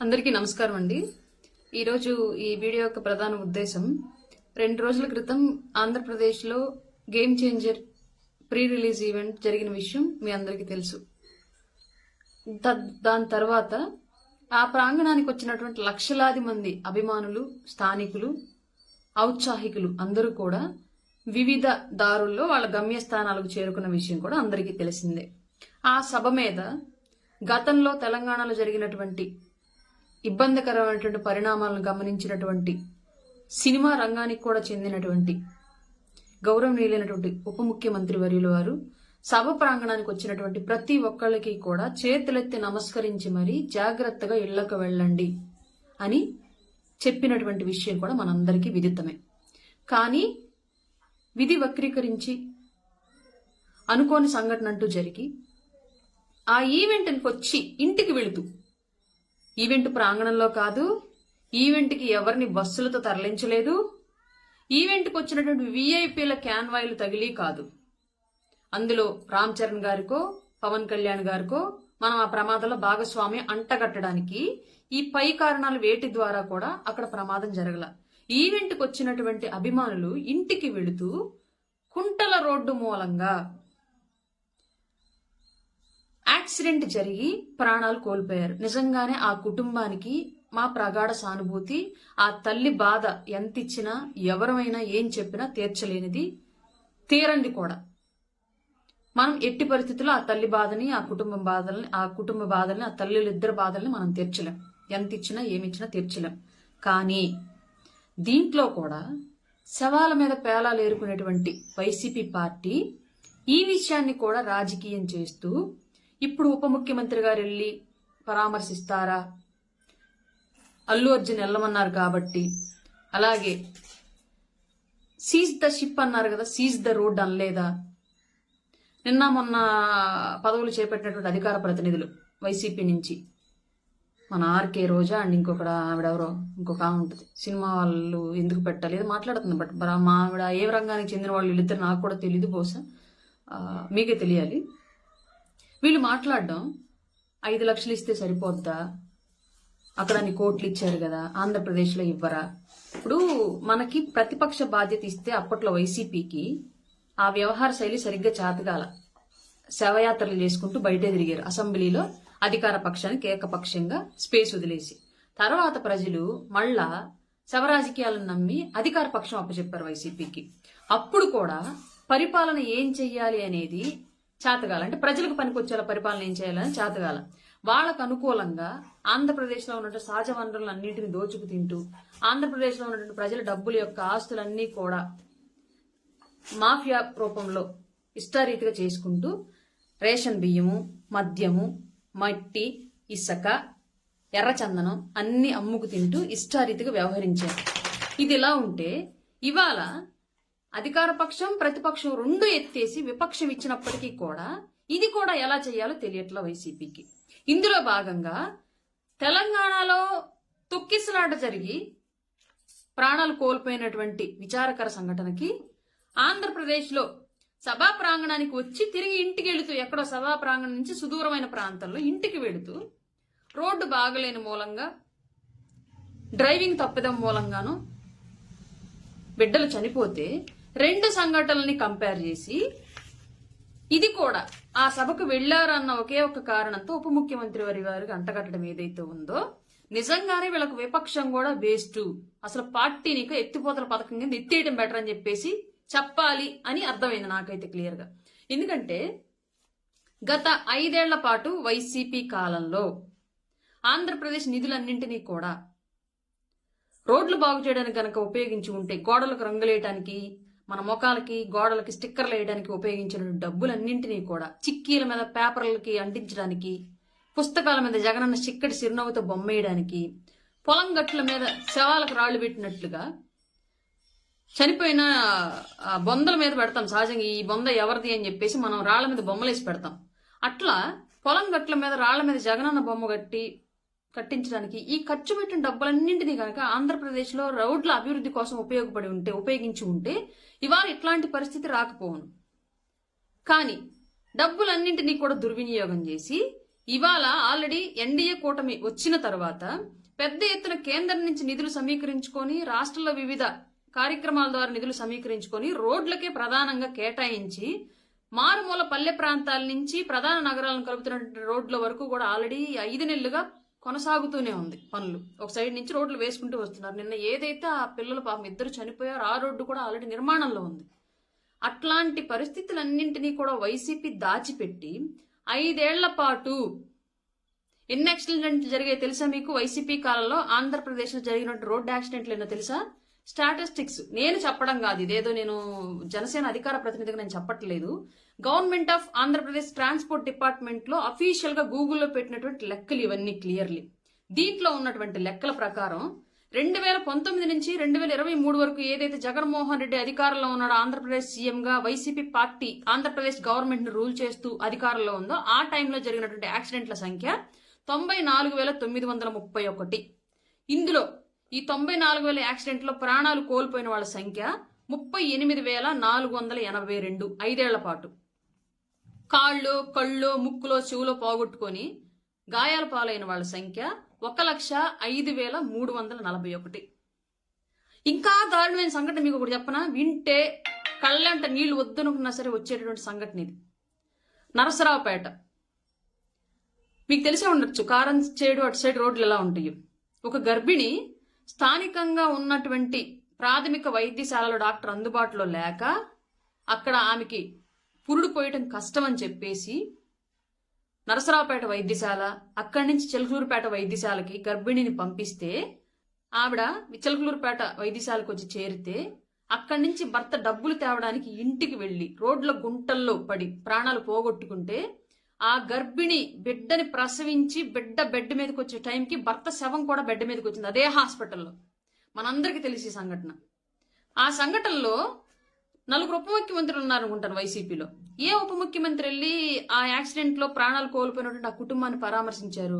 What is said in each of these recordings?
అందరికీ నమస్కారం అండి. ఈరోజు ఈ వీడియో యొక్క ప్రధాన ఉద్దేశం రెండు రోజుల క్రితం ఆంధ్రప్రదేశ్లో game changer pre release event జరిగిన విషయం మీ అందరికీ తెలుసు. దాని తర్వాత ఆ ప్రాంగణానికి వచ్చినటువంటి లక్షలాది మంది అభిమానులు స్థానికులు ఔత్సాహికులు అందరూ కూడా వివిధ దారుల్లో వాళ్ళ గమ్యస్థానాలకు చేరుకున్న విషయం కూడా అందరికీ తెలిసిందే. ఆ సభ మీద గతంలో తెలంగాణలో జరిగినటువంటి ఇబ్బందికరమైనటువంటి పరిణామాలను గమనించినటువంటి సినిమా రంగానికి కూడా చెందినటువంటి గౌరవనీయులైనటువంటి ఉప ముఖ్యమంత్రి వర్యుల వారు సభ ప్రాంగణానికి వచ్చినటువంటి ప్రతి ఒక్కళ్ళకి కూడా చేతులెత్తి నమస్కరించి మరీ జాగ్రత్తగా ఇళ్ళకు వెళ్ళండి అని చెప్పినటువంటి విషయం కూడా మనందరికీ విదితమే. కానీ విధి వక్రీకరించి అనుకోని సంఘటన అంటూ జరిగి ఆ ఈవెంట్కి వచ్చి ఇంటికి వెళుతూ ఈవెంట్ ప్రాంగణంలో కాదు ఈవెంట్కి ఎవరిని బస్సులతో తరలించలేదు. ఈవెంట్కి వచ్చినటువంటి వీఐపీల క్యాన్వాయిలు తగిలి కాదు. అందులో రామ్ చరణ్ గారికో పవన్ కళ్యాణ్ గారికో మనం ఆ ప్రమాదంలో భాగస్వామి అంటగట్టడానికి ఈ పై కారణాలు వేటి ద్వారా కూడా అక్కడ ప్రమాదం జరగల. ఈవెంట్కి వచ్చినటువంటి అభిమానులు ఇంటికి వెళుతూ కుంటల రోడ్డు మూలంగా యాక్సిడెంట్ జరిగి ప్రాణాలు కోల్పోయారు. నిజంగానే ఆ కుటుంబానికి మా ప్రగాఢ సానుభూతి ఆ తల్లి బాధ ఎంత ఇచ్చినా ఎవరమైనా ఏం చెప్పినా తీర్చలేనిది తీరంది కూడా. మనం ఎట్టి పరిస్థితుల్లో ఆ తల్లి బాధని ఆ కుటుంబం బాధల్ని ఆ కుటుంబ బాధల్ని ఆ తల్లిలిద్దరి ఇద్దరు బాధల్ని మనం తీర్చలేం. ఎంత ఇచ్చినా ఏమి ఇచ్చినా తీర్చలేం. కానీ దీంట్లో కూడా శవాల మీద పేలాలు ఏరుకునేటువంటి వైసీపీ పార్టీ ఈ విషయాన్ని కూడా రాజకీయం చేస్తూ ఇప్పుడు ఉప ముఖ్యమంత్రి గారు వెళ్ళి పరామర్శిస్తారా? అల్లు అర్జున్ వెళ్ళమన్నారు కాబట్టి. అలాగే సీజ్ ద షిప్ అన్నారు కదా సీజ్ ద రోడ్ అనలేదా? నిన్న మొన్న పదవులు చేపట్టినటువంటి అధికార ప్రతినిధులు వైసీపీ నుంచి. మన ఆర్కే రోజా అండ్ ఇంకొకడ ఆవిడెవరో ఇంకొక ఆమె ఉంటుంది. సినిమా వాళ్ళు ఎందుకు పెట్టాలి? మాట్లాడుతుంది బట్ మా ఆవిడ ఏ రంగానికి చెందిన వాళ్ళు వీళ్ళిద్దరు నాకు కూడా తెలియదు బహుశా. మీకే తెలియాలి. వీళ్ళు మాట్లాడడం ఐదు లక్షలు ఇస్తే సరిపోద్దా? అక్కడ అన్ని కోట్లు ఇచ్చారు కదా ఆంధ్రప్రదేశ్లో ఇవ్వరా? ఇప్పుడు మనకి ప్రతిపక్ష బాధ్యత ఇస్తే అప్పట్లో వైసీపీకి ఆ వ్యవహార శైలి సరిగ్గా చాతగాల. శవయాత్రలు చేసుకుంటూ బయటే తిరిగారు. అసెంబ్లీలో అధికార పక్షానికి ఏకపక్షంగా స్పేస్ వదిలేసి. తర్వాత ప్రజలు మళ్ళా శవరాజకీయాలను నమ్మి అధికార పక్షం అప్పచెప్పారు వైసీపీకి. అప్పుడు కూడా పరిపాలన ఏం చెయ్యాలి అనేది చేతగాల. అంటే ప్రజలకు పనికొచ్చేలా పరిపాలన ఏం చేయాలని చేతగాల. వాళ్ళకు అనుకూలంగా ఆంధ్రప్రదేశ్లో ఉన్నటువంటి సహజ వనరులను అన్నింటిని దోచుకు తింటూ ఆంధ్రప్రదేశ్లో ఉన్నటువంటి ప్రజల డబ్బుల యొక్క ఆస్తులన్నీ కూడా మాఫియా రూపంలో ఇష్టారీతిగా చేసుకుంటూ రేషన్ బియ్యము మద్యము మట్టి ఇసుక ఎర్రచందనం అన్ని అమ్ముకు తింటూ ఇష్టారీతిగా వ్యవహరించారు. ఇది ఇలా ఉంటే ఇవాళ అధికార పక్షం ప్రతిపక్షం రెండు ఎత్తేసి విపక్షం ఇచ్చినప్పటికీ కూడా ఇది కూడా ఎలా చేయాలో తెలియట్ల వైసీపీకి. ఇందులో భాగంగా తెలంగాణలో తొక్కిసలాట జరిగి ప్రాణాలు కోల్పోయినటువంటి విచారకర సంఘటనకి ఆంధ్రప్రదేశ్లో సభా ప్రాంగణానికి వచ్చి తిరిగి ఇంటికి వెళుతూ ఎక్కడో సభా ప్రాంగణం నుంచి సుదూరమైన ప్రాంతంలో ఇంటికి వెళుతూ రోడ్డు బాగలేని మూలంగా డ్రైవింగ్ తప్పిదం మూలంగాను బిడ్డలు చనిపోతే రెండు సంఘటనల్ని కంపేర్ చేసి ఇది కూడా ఆ సభకు వెళ్ళారన్న ఒకే ఒక కారణంతో ఉప ముఖ్యమంత్రి వారి వారికి అంటగట్టడం ఏదైతే ఉందో నిజంగానే వీళ్ళకు విపక్షం కూడా వేస్ట్ అసలు పార్టీని ఇక ఎత్తిపోతల పథకం కింద ఎత్తేయడం బెటర్ అని చెప్పేసి చెప్పాలి అని అర్థమైంది నాకైతే క్లియర్గా. ఎందుకంటే గత ఐదేళ్ళ పాటు వైసీపీ కాలంలో ఆంధ్రప్రదేశ్ నిధులన్నింటినీ కూడా రోడ్లు బాగు చేయడానికి కనుక ఉపయోగించి ఉంటే గోడలకు రంగులేయటానికి మన ముఖాలకి గోడలకి స్టిక్కర్లు వేయడానికి ఉపయోగించిన డబ్బులన్నింటినీ కూడా చిక్కీల మీద పేపర్లకి అంటించడానికి పుస్తకాల మీద జగనన్న చిక్కటి చిరునవ్వుతో బొమ్మేయడానికి పొలం గట్ల మీద శవాలకు రాళ్ళు పెట్టినట్లుగా చనిపోయిన బొందల మీద పెడతాం సహజంగా ఈ బొంద ఎవరిది అని చెప్పేసి మనం రాళ్ళ మీద బొమ్మలేసి పెడతాం. అట్లా పొలం గట్ల మీద రాళ్ళ మీద జగనన్న బొమ్మ కట్టి కట్టించడానికి. ఈ ఖర్చు పెట్టిన డబ్బులన్నింటినీ కనుక ఆంధ్రప్రదేశ్లో రోడ్ల అభివృద్ధి కోసం ఉపయోగపడి ఉంటే ఉపయోగించి ఉంటే ఇవాళ ఇట్లాంటి పరిస్థితి రాకపోవును. కానీ డబ్బులన్నింటినీ కూడా దుర్వినియోగం చేసి ఇవాళ ఆల్రెడీ ఎన్డీఏ కూటమి వచ్చిన తర్వాత పెద్ద ఎత్తున కేంద్రం నుంచి నిధులు సమీకరించుకొని రాష్ట్రంలో వివిధ కార్యక్రమాల ద్వారా నిధులు సమీకరించుకొని రోడ్లకే ప్రధానంగా కేటాయించి మారుమూల పల్లె ప్రాంతాల నుంచి ప్రధాన నగరాలను కలుపుతున్నటువంటి రోడ్ల వరకు కూడా ఆల్రెడీ ఐదు నెలలుగా కొనసాగుతూనే ఉంది పనులు. ఒక సైడ్ నుంచి రోడ్లు వేసుకుంటూ వస్తున్నారు. నిన్న ఏదైతే ఆ పిల్లలు పాపం ఇద్దరు చనిపోయారో ఆ రోడ్డు కూడా ఆల్రెడీ నిర్మాణంలో ఉంది. అట్లాంటి పరిస్థితులన్నింటినీ కూడా వైసీపీ దాచిపెట్టి ఐదేళ్ళ పాటు ఎన్ని యాక్సిడెంట్లు జరిగాయి తెలుసా మీకు? వైసీపీ కాలంలో ఆంధ్రప్రదేశ్లో జరిగినట్టు రోడ్డు యాక్సిడెంట్లు ఏమో తెలుసా? స్టాటిస్టిక్స్. నేను చెప్పడం కాదు ఇదేదో నేను జనసేన అధికార ప్రతినిధిగా నేను చెప్పట్లేదు. గవర్నమెంట్ ఆఫ్ ఆంధ్రప్రదేశ్ ట్రాన్స్పోర్ట్ డిపార్ట్మెంట్లో అఫీషియల్గా గూగుల్లో పెట్టినటువంటి లెక్కలు ఇవన్నీ క్లియర్లీ. దీంట్లో ఉన్నటువంటి లెక్కల ప్రకారం రెండు వేల పంతొమ్మిది నుంచి రెండు వేల ఇరవై మూడు వరకు ఏదైతే జగన్మోహన్ రెడ్డి అధికారంలో ఉన్నాడో ఆంధ్రప్రదేశ్ సీఎం గా వైసీపీ పార్టీ ఆంధ్రప్రదేశ్ గవర్నమెంట్ను రూల్ చేస్తూ అధికారంలో ఉందో ఆ టైంలో జరిగినటువంటి యాక్సిడెంట్ల సంఖ్య తొంభై నాలుగు వేల తొమ్మిది వందల ముప్పై ఒకటి. ఇందులో ఈ తొంభై నాలుగు వేల యాక్సిడెంట్లో ప్రాణాలు కోల్పోయిన వాళ్ళ సంఖ్య ముప్పై ఎనిమిది వేల నాలుగు వందల ఎనభై రెండు ఐదేళ్ళ పాటు. కాళ్ళు కళ్ళు ముక్కులో చెవులో పోగొట్టుకొని గాయాల పాలైన వాళ్ళ సంఖ్య ఒక లక్ష ఐదు వేల మూడు వందల నలభై ఒకటి. ఇంకా దారుణమైన సంఘటన మీకు ఒకటి చెప్పనా? వింటే కళ్ళంట నీళ్ళు వద్దనుకున్నా సరే వచ్చేటటువంటి సంఘటన ఇది. నరసరావుపేట. మీకు తెలిసే ఉండొచ్చు కారం చేడు అటు సైడ్ రోడ్లు ఎలా ఉంటాయి. ఒక గర్భిణి స్థానికంగా ఉన్నటువంటి ప్రాథమిక వైద్యశాలలో డాక్టర్ అందుబాటులో లేక అక్కడ ఆమెకి పురుడు పోయటం కష్టం అని చెప్పేసి నరసరావుపేట వైద్యశాల అక్కడి నుంచి చెలకలూరుపేట వైద్యశాలకి గర్భిణిని పంపిస్తే ఆవిడ చెలకలూరుపేట వైద్యశాలకు వచ్చి చేరితే అక్కడి నుంచి భర్త డబ్బులు తేవడానికి ఇంటికి వెళ్ళి రోడ్ల గుంటల్లో పడి ప్రాణాలు పోగొట్టుకుంటే ఆ గర్భిణి బిడ్డని ప్రసవించి బిడ్డ బెడ్ మీదకి వచ్చే టైంకి భర్త శవం కూడా బెడ్ మీదకి వచ్చింది అదే హాస్పిటల్లో. మనందరికీ తెలిసి సంఘటన. ఆ సంఘటనలో నలుగురు ఉప ముఖ్యమంత్రులు ఉన్నారనుకుంటాను వైసీపీలో. ఏ ఉప ముఖ్యమంత్రి వెళ్ళి ఆ యాక్సిడెంట్లో ప్రాణాలు కోల్పోయినటువంటి ఆ కుటుంబాన్ని పరామర్శించారు?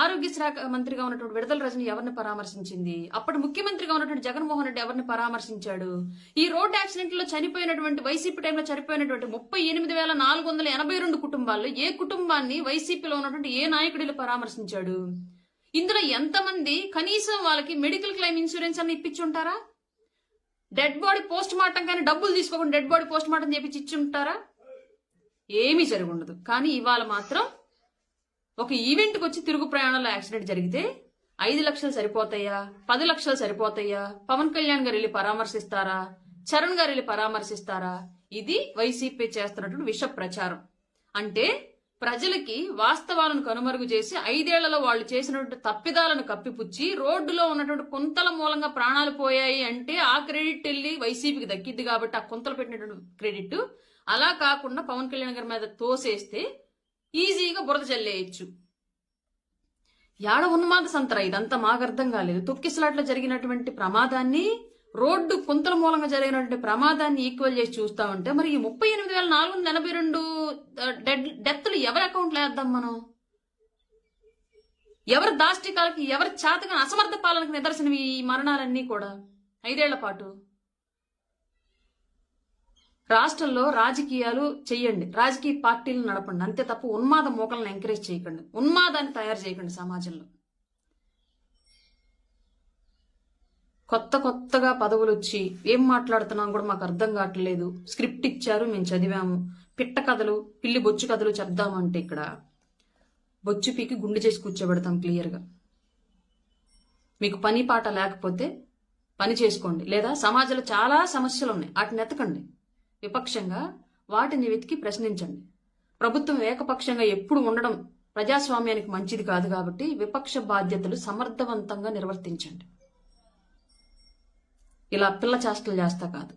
ఆరోగ్య శాఖ మంత్రిగా ఉన్నటువంటి విడుదల రజని ఎవరిని పరామర్శించింది? అప్పటి ముఖ్యమంత్రిగా ఉన్నటువంటి జగన్మోహన్ రెడ్డి ఎవరిని పరామర్శించాడు? ఈ రోడ్ యాక్సిడెంట్లో చనిపోయినటువంటి వైసీపీ టైంలో చనిపోయినటువంటి ముప్పై ఎనిమిది వేల నాలుగు వందల ఎనభై రెండు కుటుంబాల్లో ఏ కుటుంబాన్ని వైసీపీలో ఉన్నటువంటి ఏ నాయకుడిలో పరామర్శించాడు? ఇందులో ఎంతమంది కనీసం వాళ్ళకి మెడికల్ క్లెయిమ్ ఇన్సూరెన్స్ అన్న ఇప్పించుంటారా? డెడ్ బాడీ పోస్ట్ మార్టం కానీ డబ్బులు తీసుకోకుండా డెడ్ బాడీ పోస్ట్ మార్టం చేపించి ఇచ్చుంటారా ఏమీ జరుగుండదు కానీ ఇవాళ మాత్రం ఒక ఈవెంట్కి వచ్చి తిరుగు ప్రయాణంలో యాక్సిడెంట్ జరిగితే ఐదు లక్షలు సరిపోతాయా? పది లక్షలు సరిపోతాయా? పవన్ కళ్యాణ్ గారు వెళ్ళి పరామర్శిస్తారా? చరణ్ గారు వెళ్ళి పరామర్శిస్తారా? ఇది వైసీపీ చేస్తున్నటువంటి విష ప్రచారం అంటే ప్రజలకి వాస్తవాలను కనుమరుగు చేసి ఐదేళ్ళలో వాళ్ళు చేసినటువంటి తప్పిదాలను కప్పిపుచ్చి రోడ్డులో ఉన్నటువంటి కుంతల మూలంగా ప్రాణాలు పోయాయి అంటే ఆ క్రెడిట్ వెళ్ళి వైసీపీకి దక్కిద్ది కాబట్టి ఆ కుంతలు పెట్టినటువంటి క్రెడిట్ అలా కాకుండా పవన్ కళ్యాణ్ గారి మీద తోసేస్తే ఈజీగా బురద చల్లేయచ్చు. యాడ ఉన్మాద సంతరా? ఇదంతా మాకు అర్థం కాలేదు. తొక్కిసలాట్లో జరిగినటువంటి ప్రమాదాన్ని రోడ్డు కుంతల మూలంగా జరిగినటువంటి ప్రమాదాన్ని ఈక్వల్ చేసి చూస్తామంటే మరి ఈ ముప్పై ఎనిమిది వేల నాలుగు వందల ఎనభై రెండు డెడ్ డెత్లు ఎవరి అకౌంట్లో వేద్దాం మనం? ఎవరి దాష్టికాలకి ఎవరి చేతగా అసమర్థ పాలనకు నిదర్శనం ఈ మరణాలన్నీ కూడా? ఐదేళ్ళ పాటు. రాష్ట్రంలో రాజకీయాలు చెయ్యండి. రాజకీయ పార్టీలు నడపండి. అంతే తప్ప ఉన్మాద మూకలను ఎంకరేజ్ చేయకండి. ఉన్మాదాన్ని తయారు చేయకండి సమాజంలో. కొత్త కొత్తగా పదవులు వచ్చి ఏం మాట్లాడుతున్నాం కూడా మాకు అర్థం కావట్లేదు. స్క్రిప్ట్ ఇచ్చారు మేము చదివాము. పిట్ట కథలు పిల్లి బొచ్చు కథలు చెప్దామంటే ఇక్కడ బొచ్చు పీకి గుండె చేసి కూర్చోబెడతాం క్లియర్గా మీకు పని పాట లేకపోతే పని చేసుకోండి. లేదా సమాజంలో చాలా సమస్యలు ఉన్నాయి. వాటిని ఎతకండి విపక్షంగా వాటిని వెతికి ప్రశ్నించండి. ప్రభుత్వం ఏకపక్షంగా ఎప్పుడు ఉండడం ప్రజాస్వామ్యానికి మంచిది కాదు కాబట్టి విపక్ష బాధ్యతలు సమర్థవంతంగా నిర్వర్తించండి. ఇలా పిల్ల చేష్టలు చేస్తా కాదు.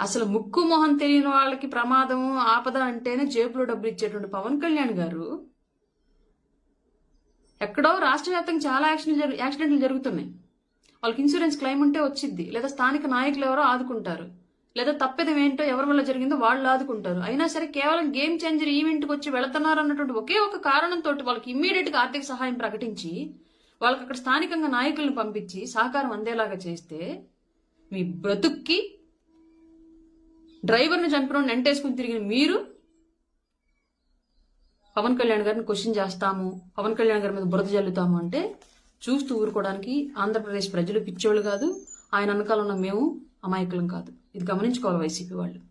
అసలు ముక్కు మొహం తెలియని వాళ్ళకి ప్రమాదం ఆపద అంటేనే జేబులో డబ్బులు ఇచ్చేటువంటి పవన్ కళ్యాణ్ గారు ఎక్కడో రాష్ట్ర వ్యాప్తంగా చాలా యాక్సిడెంట్లు యాక్సిడెంట్లు జరుగుతున్నాయి. వాళ్ళకి ఇన్సూరెన్స్ క్లెయిమ్ ఉంటే వచ్చింది లేదా స్థానిక నాయకులు ఎవరో ఆదుకుంటారు. లేదా తప్పిదం ఏంటో ఎవరి వల్ల జరిగిందో వాళ్ళు ఆదుకుంటారు. అయినా సరే కేవలం గేమ్ చేంజర్ ఈవెంట్కి వచ్చి వెళుతున్నారు అన్నటువంటి ఒకే ఒక కారణంతో వాళ్ళకి ఇమ్మీడియట్గా ఆర్థిక సహాయం ప్రకటించి వాళ్ళకి అక్కడ స్థానికంగా నాయకులను పంపించి సహకారం అందేలాగా చేస్తే మీ బ్రతుక్కి డ్రైవర్ని చంపిన ఎంటేసుకుని తిరిగిన మీరు పవన్ కళ్యాణ్ గారిని క్వశ్చన్ చేస్తాము పవన్ కళ్యాణ్ గారి మీద బురద జల్లుతాము అంటే చూస్తూ ఊరుకోవడానికి ఆంధ్రప్రదేశ్ ప్రజలు పిచ్చోళ్ళు కాదు. ఆయన వెనకాల ఉన్న మేము అమాయకులం కాదు. ఇది గమనించుకోవాలి వైసీపీ వాళ్ళు.